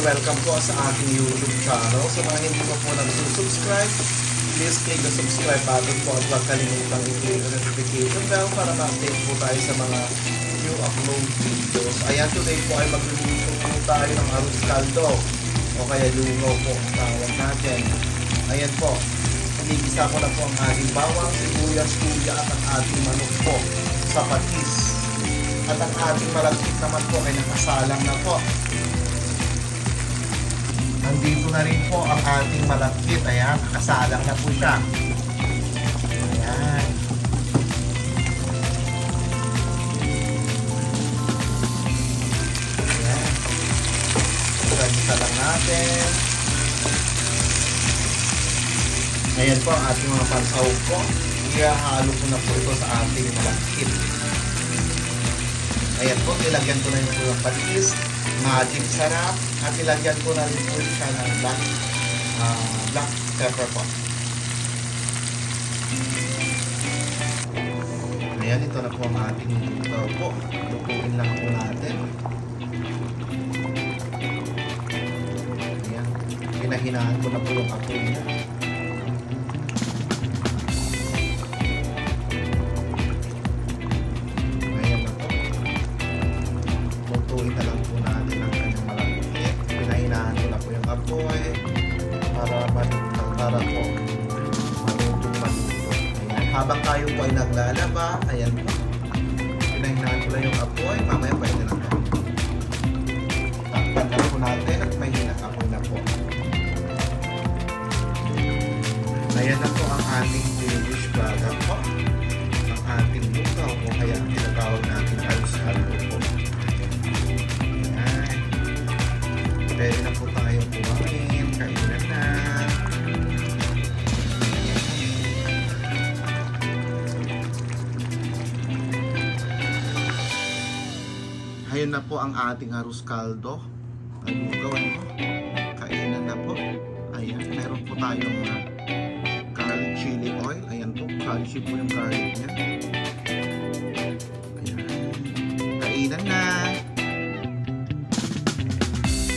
welcome po sa aking YouTube channel. Sa mga hindi pa po nag-subscribe, please click the subscribe button po at huwag kalimutang i-click ang notification bell para ma-update po tayo sa mga new upload videos. Ayan, today po ay magluluto po tayo ng arroz caldo o kaya lugaw po ang tawag natin. Ayan po, Inigisa ko na po ang ating bawang, sibuyas, kuya at ang ating manok po sa patis. At ang ating malagkit naman po ay nakasalang na po. Nandito na rin po ang ating malagkit. Ayan, nakasalang na po siya. Ayan. Ayan. Isa-isa lang natin. Ayan po ang ating mga pansaw po. Ihahalo ko na po ito sa ating malagkit. Ayan po, nilagyan ko na yung patis, magic sarap, at nilagyan ko na rin po siya ng black, ah, black pepper po. Ayan, ito na po ang ating lugaw po. Lutuin lang po natin. Ayan, hinahinaan ko na po yung apoy niya. Malutong malutong. Ayan. Habang tayo po ay naglalaba, ayan po. Pinahinaan ko lang yung apoy. Mamaya pwede na po. Na po natin at may hinang apoy na po. Ayan na po ang ating Danish baga po Ayun na po ang ating arroz caldo. Ay lugaw ano. Kainan na po. Ayan, meron po tayong uh, garlic chili oil. Ayan po, crunchy po yung garlic niya.